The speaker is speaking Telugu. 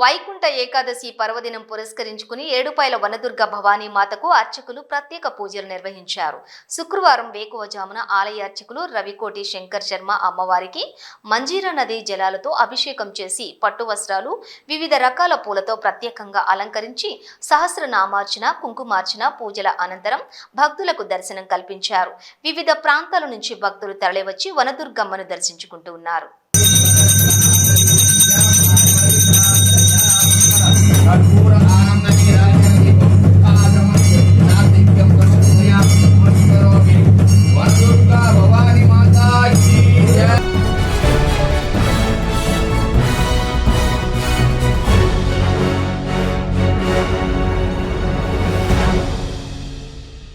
వైకుంఠ ఏకాదశి పర్వదినం పురస్కరించుకుని ఏడుపాయల వనదుర్గ భవానీ మాతకు అర్చకులు ప్రత్యేక పూజలు నిర్వహించారు. శుక్రవారం వేకువజామున ఆలయ అర్చకులు రవికోటి శంకర్ శర్మ అమ్మవారికి మంజీరా నది జలాలతో అభిషేకం చేసి పట్టు వస్త్రాలు వివిధ రకాల పూలతో ప్రత్యేకంగా అలంకరించి సహస్రనామార్చన కుంకుమార్చన పూజల అనంతరం భక్తులకు దర్శనం కల్పించారు. వివిధ ప్రాంతాల నుంచి భక్తులు తరలివచ్చి వనదుర్గమ్మను దర్శించుకుంటూ ఉన్నారు.